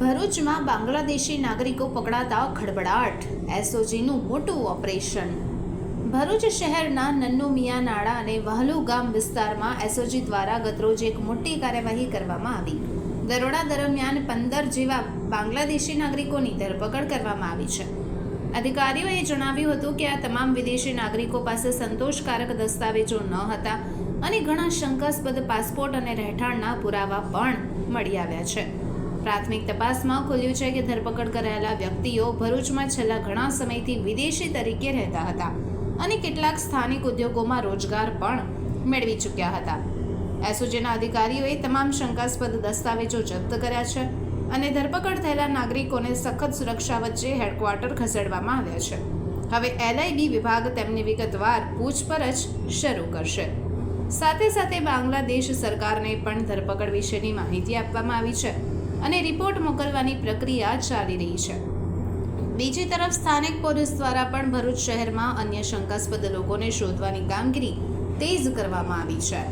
ભરૂચમાં બાંગ્લાદેશી નાગરિકો પકડાતા ખડબડાટ એસઓજીનું મોટું ઓપરેશન. ભરૂચ શહેરના નન્નુ મિયા નાળા અને વહલુ ગામ વિસ્તારમાં એસઓજી દ્વારા ગતરોજ એક મોટી કાર્યવાહી કરવામાં આવી. દરોડા દરમિયાન પંદર જેવા બાંગ્લાદેશી નાગરિકોની ધરપકડ કરવામાં આવી છે. અધિકારીઓએ જણાવ્યું હતું કે આ તમામ વિદેશી નાગરિકો પાસે સંતોષકારક દસ્તાવેજો ન હતા અને ઘણા શંકાસ્પદ પાસપોર્ટ અને રહેઠાણના પુરાવા પણ મળી આવ્યા છે. પ્રાથમિક તપાસમાં ખુલ્યું છે કે ધરપકડ કરાયેલા વ્યક્તિઓ ભરૂચમાં છેલ્લા ઘણા સમયથી વિદેશી તરીકે રહેતા હતા અને કેટલાક સ્થાનિક ઉદ્યોગોમાં રોજગાર પણ મેળવી ચૂક્યા હતા. એસઓજીના અધિકારીઓએ તમામ શંકાસ્પદ દસ્તાવેજો જપ્ત કર્યા છે અને ધરપકડ થયેલા નાગરિકોને સખત સુરક્ષા વચ્ચે હેડક્વાર્ટર ખસેડવામાં આવ્યા છે. હવે એલઆઈબી વિભાગ તેમની વિગતવાર પૂછપરછ શરૂ કરશે. સાથે સાથે બાંગ્લાદેશ સરકારને પણ ધરપકડ વિશેની માહિતી આપવામાં આવી છે. અને રિપોર્ટ મોકલવાની પ્રક્રિયા ચાલી રહી છે. બીજી તરફ સ્થાનિક પોલીસ દ્વારા પણ ભરૂચ શહેરમાં અન્ય શંકાસ્પદ લોકોને શોધવાની કામગીરી તેજ કરવામાં આવી છે.